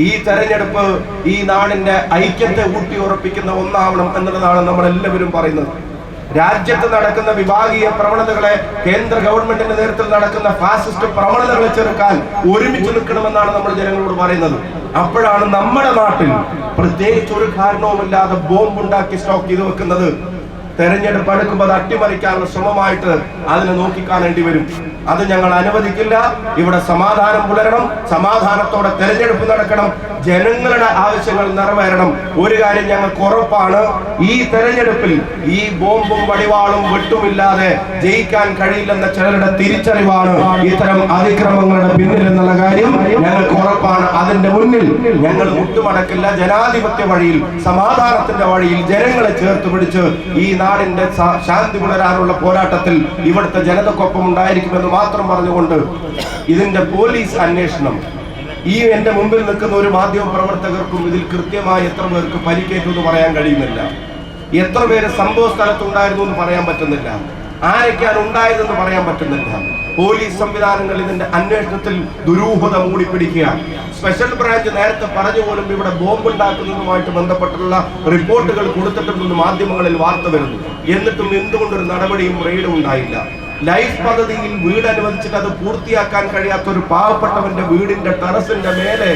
ഈ തെരഞ്ഞെടുപ്പ് ഈ നാടിന്റെ ഐക്യത്തെ ഊട്ടി ഉറപ്പിക്കുന്ന ഒന്നാവണം എന്നുള്ളതാണ് നമ്മൾ എല്ലാവരും പറയുന്നത്. രാജ്യത്ത് നടക്കുന്ന വിഭാഗീയ പ്രവണതകളെ കേന്ദ്ര ഗവൺമെന്റിന്റെ നേതൃത്വത്തിൽ നടക്കുന്ന ഫാസിസ്റ്റ് പ്രവണതകളെ ചെറുക്കാൻ ഒരുമിച്ച് നിൽക്കണമെന്നാണ് നമ്മൾ ജനങ്ങളോട് പറയുന്നത്. അപ്പോഴാണ് നമ്മുടെ നാട്ടിൽ പ്രത്യേകിച്ച് ഒരു കാരണവുമില്ലാതെ ബോംബ് ഉണ്ടാക്കി സ്റ്റോക്ക് ചെയ്ത് വെക്കുന്നത് തെരഞ്ഞെടുപ്പ് അടുക്കുമ്പോൾ അത് അട്ടിമറിക്കാനുള്ള ശ്രമമായിട്ട് അതിനെ നോക്കിക്കാണേണ്ടി വരും. അത് ഞങ്ങൾ അനുവദിക്കില്ല. ഇവിടെ സമാധാനം പുലരണം. സമാധാനത്തോടെ തെരഞ്ഞെടുപ്പ് നടക്കണം. ജനങ്ങളുടെ ആവശ്യങ്ങൾ നിറവേറണം. ഒരു കാര്യം ഞങ്ങൾക്ക് ഉറപ്പാണ്. ഈ തെരഞ്ഞെടുപ്പിൽ ഈ ബോംബും വടിവാളും വെട്ടുമില്ലാതെ ജയിക്കാൻ കഴിയില്ലെന്ന ചിലരുടെ തിരിച്ചറിവാണ് ഇത്തരം അതിക്രമങ്ങളുടെ പിന്നിൽ എന്നുള്ള കാര്യം ഞങ്ങൾക്ക് ഉറപ്പാണ്. അതിന്റെ മുന്നിൽ ഞങ്ങൾ മുട്ടുമടക്കില്ല ജനാധിപത്യ വഴിയിൽ സമാധാനത്തിന്റെ വഴിയിൽ ജനങ്ങളെ ചേർത്ത് പിടിച്ച് ഈ നാടിന്റെ ശാന്തി പുലരാനുള്ള പോരാട്ടത്തിൽ ഇവിടുത്തെ ജനതക്കൊപ്പം ഉണ്ടായിരിക്കുമെന്ന് മാത്രം പറഞ്ഞുകൊണ്ട് ഇതിന്റെ പോലീസ് അന്വേഷണം. ഈ എന്റെ മുമ്പിൽ നിൽക്കുന്ന ഒരു മാധ്യമ പ്രവർത്തകർക്കും ഇതിൽ കൃത്യമായി എത്ര പേർക്ക് പരിക്കേറ്റു എന്ന് പറയാൻ കഴിയുന്നില്ല. എത്ര പേര് സംഭവ സ്ഥലത്തുണ്ടായിരുന്നു എന്ന് പറയാൻ പറ്റുന്നില്ല. ആരൊക്കെയാണ് ഉണ്ടായതെന്ന് പറയാൻ പറ്റുന്നില്ല. പോലീസ് സംവിധാനങ്ങൾ ഇതിന്റെ അന്വേഷണത്തിൽ ദുരൂഹത മൂടി പിടിക്കുക സ്പെഷ്യൽ ബ്രാഞ്ച് നേരത്തെ പറഞ്ഞു പോലും ഇവിടെ ബോംബ് ഉണ്ടാക്കുന്നതുമായിട്ട് ബന്ധപ്പെട്ടുള്ള റിപ്പോർട്ടുകൾ കൊടുത്തിട്ടുണ്ടെന്ന് മാധ്യമങ്ങളിൽ വാർത്ത വരുന്നു. എന്നിട്ടും എന്തുകൊണ്ടൊരു നടപടിയും റെയ്ഡും ഉണ്ടായില്ല. ലൈഫ് പദ്ധതിയിൽ വീട് അനുവദിച്ചിട്ട് അത് പൂർത്തിയാക്കാൻ കഴിയാത്ത ഒരു പാവപ്പെട്ടവന്റെ വീടിന്റെ ടെറസിന്റെ മേലെ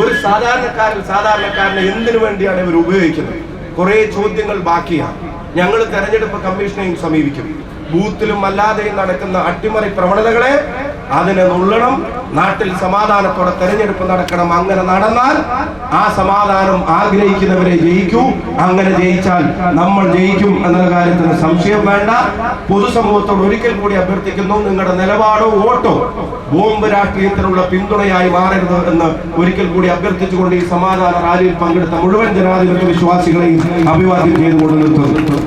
ഒരു സാധാരണക്കാരൻ സാധാരണക്കാരനെ എന്തിനു വേണ്ടിയാണ് ഇവർ ഉപയോഗിക്കുന്നത്? കുറെ ചോദ്യങ്ങൾ ബാക്കിയാണ്. ഞങ്ങൾ തെരഞ്ഞെടുപ്പ് കമ്മീഷനെയും സമീപിക്കും. ബൂത്തിലും അല്ലാതെയും നടക്കുന്ന അട്ടിമറി പ്രവണതകളെ അതിനെ നുള്ളണം നാട്ടിൽ സമാധാനത്തോടെ തെരഞ്ഞെടുപ്പ് നടക്കണം അങ്ങനെ നടന്നാൽ ആ സമാധാനം ആഗ്രഹിക്കുന്നവരെ ജയിക്കൂ. അങ്ങനെ ജയിച്ചാൽ നമ്മൾ ജയിക്കും എന്ന കാര്യത്തിന് സംശയം വേണ്ട. പൊതുസമൂഹത്തോട് ഒരിക്കൽ കൂടി അഭ്യർത്ഥിക്കുന്നു നിങ്ങളുടെ നിലപാടോ വോട്ടോ ബോംബ് രാഷ്ട്രീയത്തിനുള്ള പിന്തുണയായി മാറരുത് എന്ന് ഒരിക്കൽ കൂടി അഭ്യർത്ഥിച്ചുകൊണ്ട് ഈ സമാധാന റാലിയിൽ പങ്കെടുത്ത മുഴുവൻ ജനാധിപത്യ വിശ്വാസികളെയും അഭിവാദ്യം ചെയ്തുകൊണ്ട് നിർത്തുന്നു.